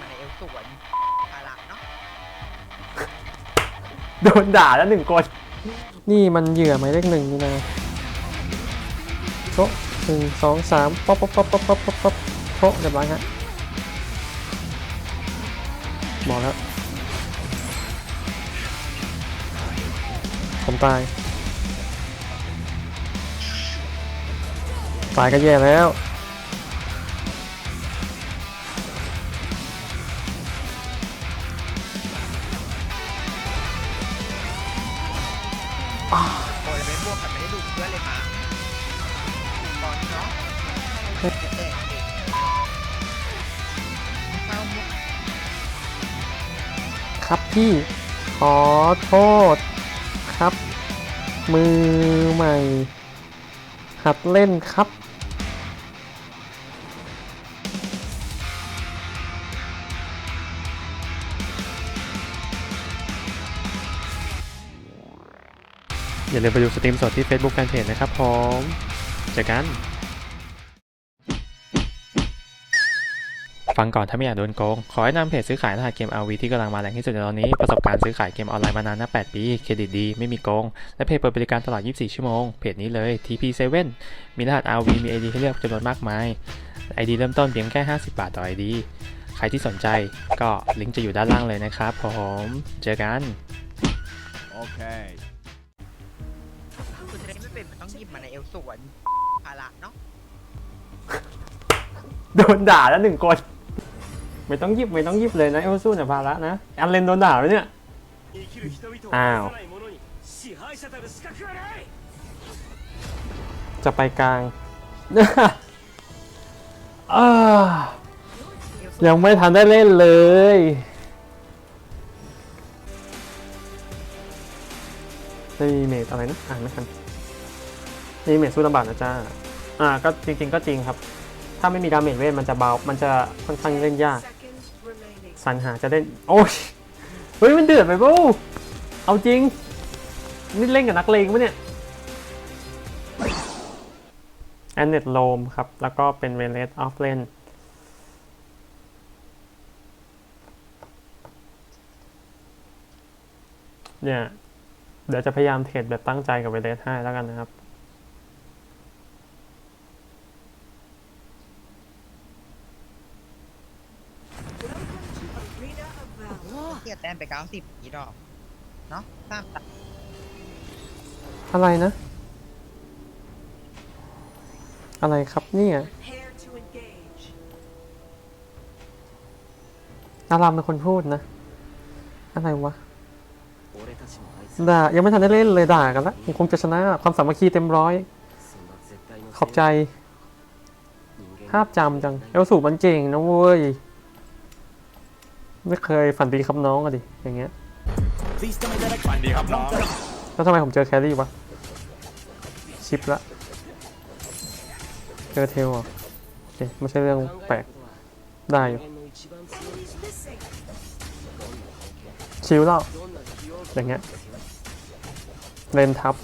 มาในเอลสวนภาระเนาะโดนด่าแล้วหนึ่งคนนี่มันเหยื่อหมายเลขหนึ่งนี่นะโชะหนึ่งสองสามป๊อปป๊อปป๊อปป๊อปป๊อปป๊อปป๊อปโชะเรียบร้อยฮะบอกแล้ว ผมตาย ตายก็แย่แล้ว พี่ ขอโทษครับ มือใหม่ หัดเล่นครับอย่าลืมไปดูสตรีมสดที่ Facebook Fanpage นะครับผมเจอกัน ฟังก่อนถ้าไม่อยากโดนโกง ขอแนะนำเพจซื้อขายรหัสเกม RV ที่กำลังมาแรงที่สุดในตอนนี้ ประสบการณ์ซื้อขายเกมออนไลน์มานานนับ8ปี เครดิตดี ไม่มีโกง และเพจเปิดบริการตลอด 24 ชั่วโมง เพจนี้เลย TP7 มีรหัส RV มี ID ให้เลือกจำนวนมากมาย ID เริ่มต้นเพียงแค่ 50 บาทต่อ ID ใครที่สนใจก็ลิงก์จะอยู่ด้านล่างเลยนะครับผมเจอกัน Okay. คือจะได้ไม่เป็นมันต้องหยิบมาในเอลสวนภาระเนาะ โดนด่าแล้วหนึ่งคน ไม่ต้องหยิบไม่ต้องหยิบเลยนะเอลซูเนี่ยภาระนะอันเลนโดนด่าไหมเนี่ย อ้าว จะไปกลางอ้ายังไม่ทันได้เล่นเลยได้มีเมดอะไรนะ อ่านไม่ทันได้มีเมดสู้ลำบากนะจ้า อ่า ก็จริง ๆ ก็จริงครับ ถ้าไม่มีดาเมจเวทมันจะเบา มันจะค่อนข้างเล่นยาก สรรหาจะเล่นโอ้ยเฮ้ยมันเดือดไปปูเอาจริง นี่เล่นกับนักเลงปะเนี่ยแอนเนตโลมครับ แล้วก็เป็นเวเลสออฟเลนเนี่ย เดี๋ยวจะพยายามเทรดแบบตั้งใจกับเวเลสให้แล้วกันนะครับ เทียแต้มไปเก้าสิบยี่ดอก เนาะสามตัดอะไรนะ อะไรครับเนี่ย Prepare to engage. อารามเป็นคนพูดนะ อะไรวะด่า ยังไม่ทันได้เล่นเลยด่ากันละผมคงจะชนะความสามัคคีเต็มร้อยขอบใจภาพจำจัง เอลสูบมันเก่งนะเว้ย ไม่เคยฝันดีครับน้องอะดิ อย่างเงี้ย ฝันดีครับน้องแล้วทำไมผมเจอแครี่วะ ชิปละ เจอเทลเหรอะโอเคไม่ใช่เรื่องแปลก ได้อยู่ ชิลแล้ว อย่างเงี้ย เลนทับ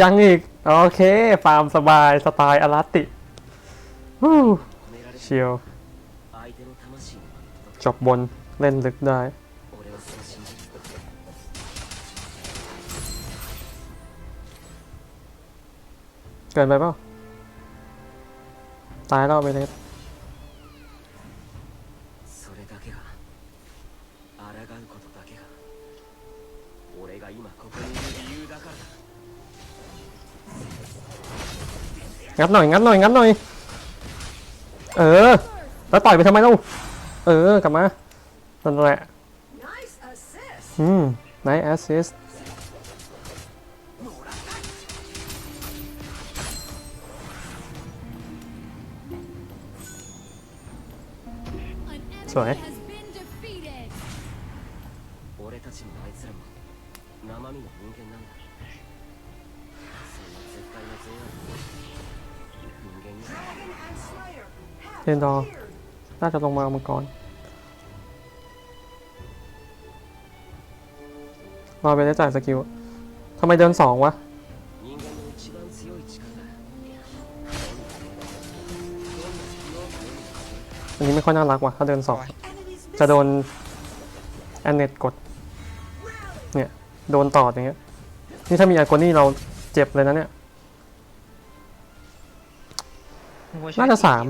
ยังอีก โอเค ฟาร์มสบาย สไตล์อลาติฮู้เชียว จบบน เล่นลึกได้ เกินไปเปล่า ตายแล้วไปเลย それだけが抗うことだけが俺が今ここにいる理由だからだ งัดหน่อยงัดหน่อยงัดหน่อย เออ แล้วต่อยไปทำไมเล่าเออ กลับมานั่นแหละ Nice assist. อืมไนท์แอสซิสสวย เรนดอน่าจะลงมาเอามังกรรอไปได้จ่ายสกิลทำไมเดินสองวะอันนี้ไม่ค่อยน่ารักว่ะถ้าเดินสองจะโดนแอนเนตกด เนี่ย โดนตอดอย่างเงี้ย นี่ถ้ามีอากนี่เราเจ็บเลยนะเนี่ย น่าจะสาม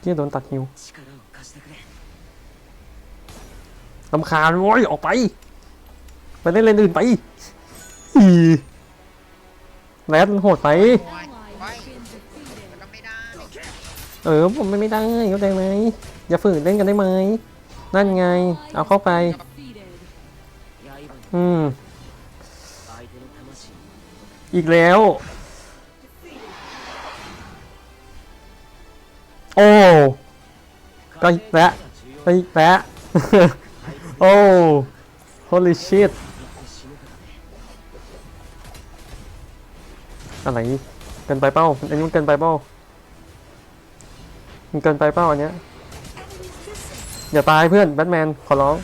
เกี้ยโดนตัดหิวลำคาญโว้ยออกไป ไปเล่นเล่นอื่นไปอีแรดโหดไป เออผมไม่ได้เข้าใจไหมอย่าฝืนเล่นกันได้ไหม นั่นไง เอาเข้าไป อืม อีกแล้ว โอ้ก็แล้ก็แล้โอ้ holy shit อะไรเกินไปเป้าอันนี้มันเกินไปเป้ามันเกินไปเป้าอันเนี้ยอย่าตายเพื่อนแบทแมนขอร้อง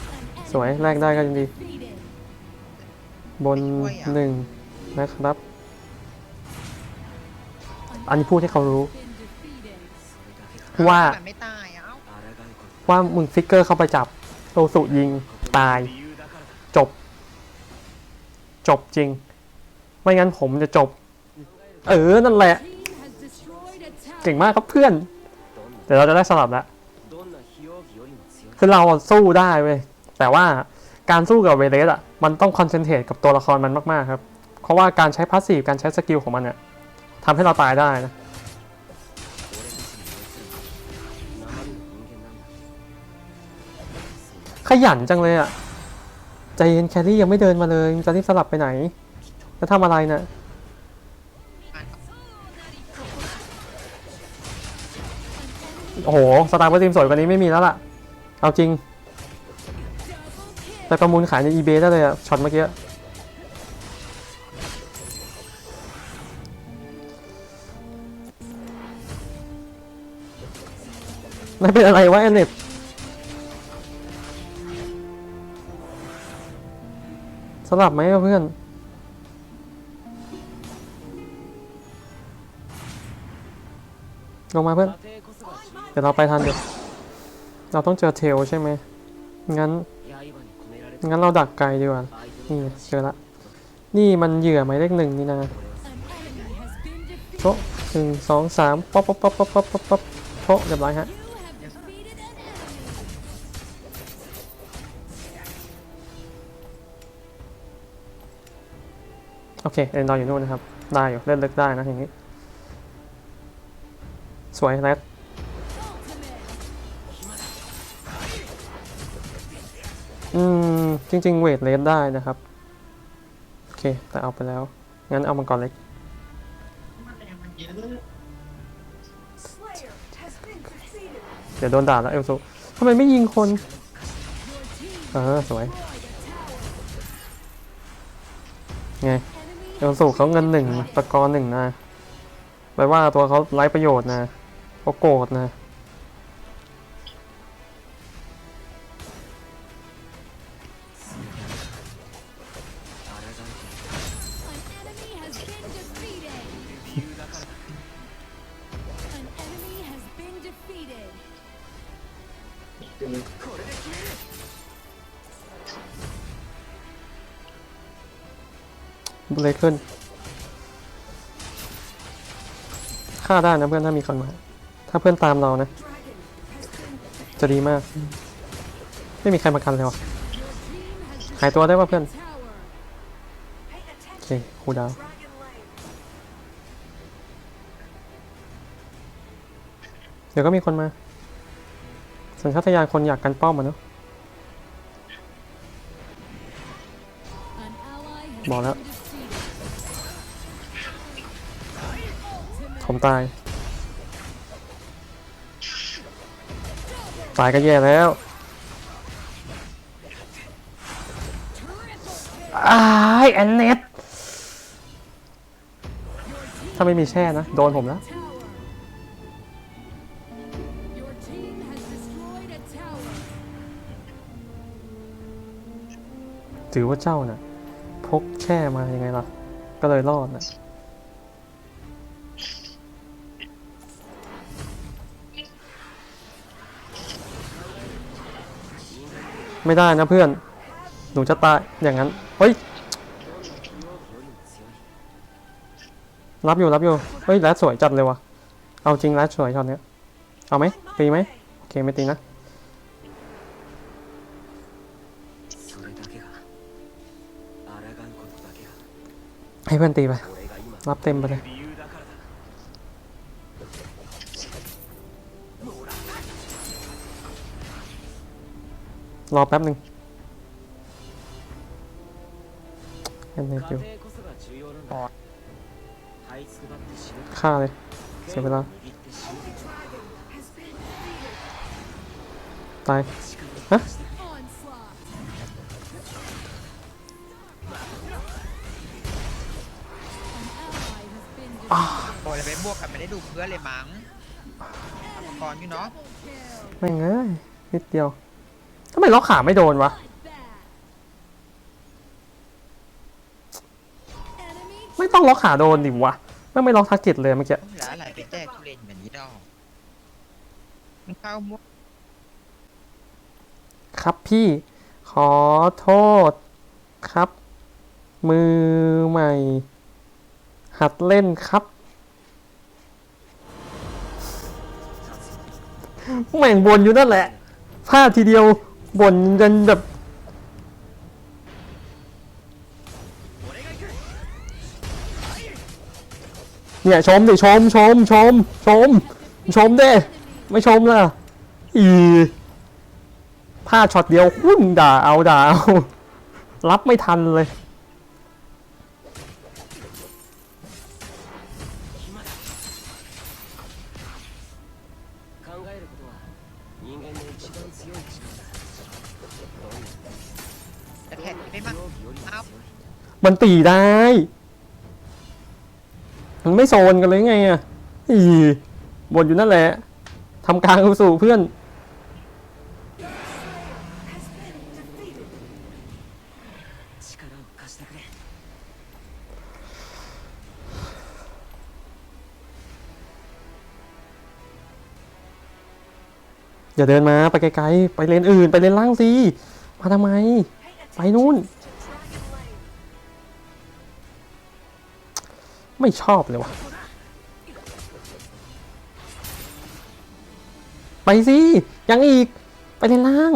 สวยแลกได้ก็ยังดี บนหนึ่งนะครับ อันนี้พูดให้เขารู้ ว่าแต่ไมุ่ว่ามึงซิกเกอร์เข้าไปจับโตสุยิงตาย จบ จบจริง ไม่งั้นผมจะจบ เออ นั่นแหละ เก่งมากครับเพื่อน เดี๋ยวเราจะได้สลับแล้วคือเราสู้ได้เว้ยแต่ว่าการสู้กับเวเลสอะมันต้องคอนเซนเทรตกับตัวละครมันมากๆครับ เพราะว่าการใช้พาสซีฟการใช้สกิลของมันเนี่ยทำให้เราตายได้นะ ขยันจังเลยอะใจเย็นแครี่ยังไม่เดินมาเลยจะรีบสลับไปไหน จะทำอะไรนะโอ้โห สตาร์บัคทีมสวยกว่านี้ไม่มีแล้วล่ะ เอาจริงไปประมูลขายใน eBay ได้เลยอะช็อตเมื่อกี้ไม่เป็นอะไรวะแอนเน็ต ลับไหมเพื่อน ลงมาเพื่อน เดี๋ยวเราไปทันเดี๋ยวเราต้องเจอเทลใช่ไหม งั้น งั้นเราดักไกลดีกว่า นี่เจอละ นี่มันเหยื่อไหมเลขหนึ่งนี่นะโชหนึ่งสองสามป๊อปป๊อปป๊อปป๊อปป๊อปป๊อปโชเรียบร้อยฮะ โอเคเอ็นดอร์อยู่นู่นนะครับ ได้อยู่เล่นลึกได้นะอย่างนี้ สวยแรดอืม จริง ๆ เวทเลสได้นะครับ โอเค แต่เอาไปแล้ว งั้นเอามังกรเล็กเดี๋ยวโดนด่าแล้วเอลซูทำไมไม่ยิงคน เออ สวย ไง เอลซูเขาเงินหนึ่งตะกอนหนึ่งนะแปลว่าตัวเขาไร้ประโยชน์นะเขาโกรธนะ เล็กขึ้นฆ่าได้นะเพื่อนถ้ามีคนมา ถ้าเพื่อนตามเรานะ จะดีมาก ไม่มีใครมากันเลยวะหายตัวได้ป่ะเพื่อน โอเคคูดาวเดี๋ยวก็มีคนมา สัญชาตญาณคนอยากกันป้อมมาเนอะบอกแล้ว ผมตาย ตายก็แย่แล้วไอ้แอนเนตถ้าไม่มีแช่นะ โดนผมแล้วถือว่าเจ้าน่ะ พกแช่มายังไงล่ะ ก็เลยรอดน่ะ ไม่ได้นะเพื่อน หนูจะตายอย่างนั้น เฮ้ย รับอยู่รับอยู่ เฮ้ยแรดสวยจัดเลยวะเอาจริงแรดสวยช็อตเนี้ย เอาไหมตีไหมโอเคไม่ตีนะ ให้เพื่อนตีไป รับเต็มไปเลย รอแป๊บหนึ่งแป๊นึงเดี๋วฆ่าเลย เสียเวลา ตาย ฮะ โอ้ยแล้ไปบวกกันไม่ได้ดูเพื่อนเลยมั้งก่อนอยู่เนาะ ไม่งเอ้ยนิดเดียว ทำไมล็อกขาไม่โดนวะ Bloodbath. Enemy ไม่ต้องล็อกขาโดนดิวะ ไม่ไม่ล็อกทาร์เก็ตเลยเมื่อกี้ต้องเหลืออะไรไปแจกทุเรนแบบนี้ดอกมันเข้ามั่วครับพี่ขอโทษครับ มือใหม่ หัดเล่นครับ แม่งบนอยู่นั่นแหละพลาดทีเดียว บ่นจนแบบเนี่ยชมดิชมชมชมชม ชมเด้ไม่ชมล่ะอีพลาดช็อตเดียวหุ้นด่าเอาด่าเอารับไม่ทันเลย ได้ปะเอามันตีได้ มันไม่โซนกันเลยไงอะอีบนอยู่นั่นแหละทำกลางสู่เพื่อน อย่าเดินมาไปไกลๆ ไปเลนอื่น ไปเลนล่างสิ มาทำไม ไปนู่น ไม่ชอบเลยวะไปสิยังอีก ไปเลนล่าง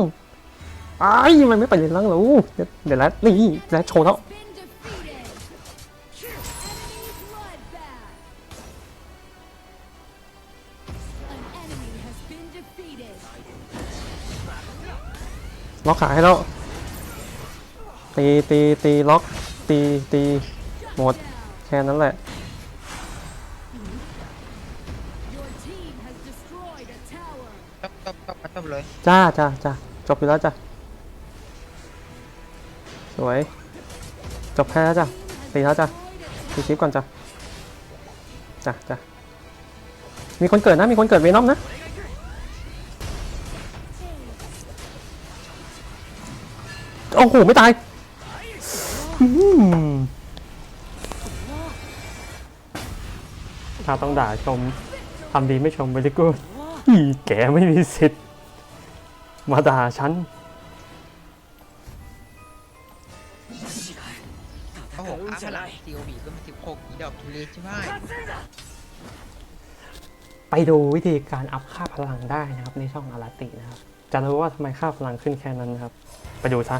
ไอ้มันไม่ไปเลนล่างหรอเดี๋ยวแล้วนี่แล้วโชว์แล้วล็อกขาให้แล้ว ตีตีตีล็อก ตีตีหมด แค่นั้นแหละ Your team has destroyed a tower. จบจบจบจบเลยจ้าจ้าจ้าจบอยู่แล้วจ้ะ สวย จบแค่แล้วจ้ะ ตีแล้วจ้ะตีคลิปก่อนจ้ะ จ้ะจ้ะมีคนเกิดนะ มีคนเกิดเวนอมนะ โอ้โห ไม่ตายอืม ถ้าต้องด่าชมทำดีไม่ชมไปดิกูอีแกไม่มีสิทธิ์ มาด่าฉันโอ้โหอ้าพลังซีโอบีก็มีสิบหกอีดอกทุเรศใช่ไหมไปดูวิธีการอัพค่าพลังได้นะครับ ในช่องอาราตินะครับ จะรู้ว่าทำไมค่าพลังขึ้นแค่นั้นนะครับ ไปดูซะ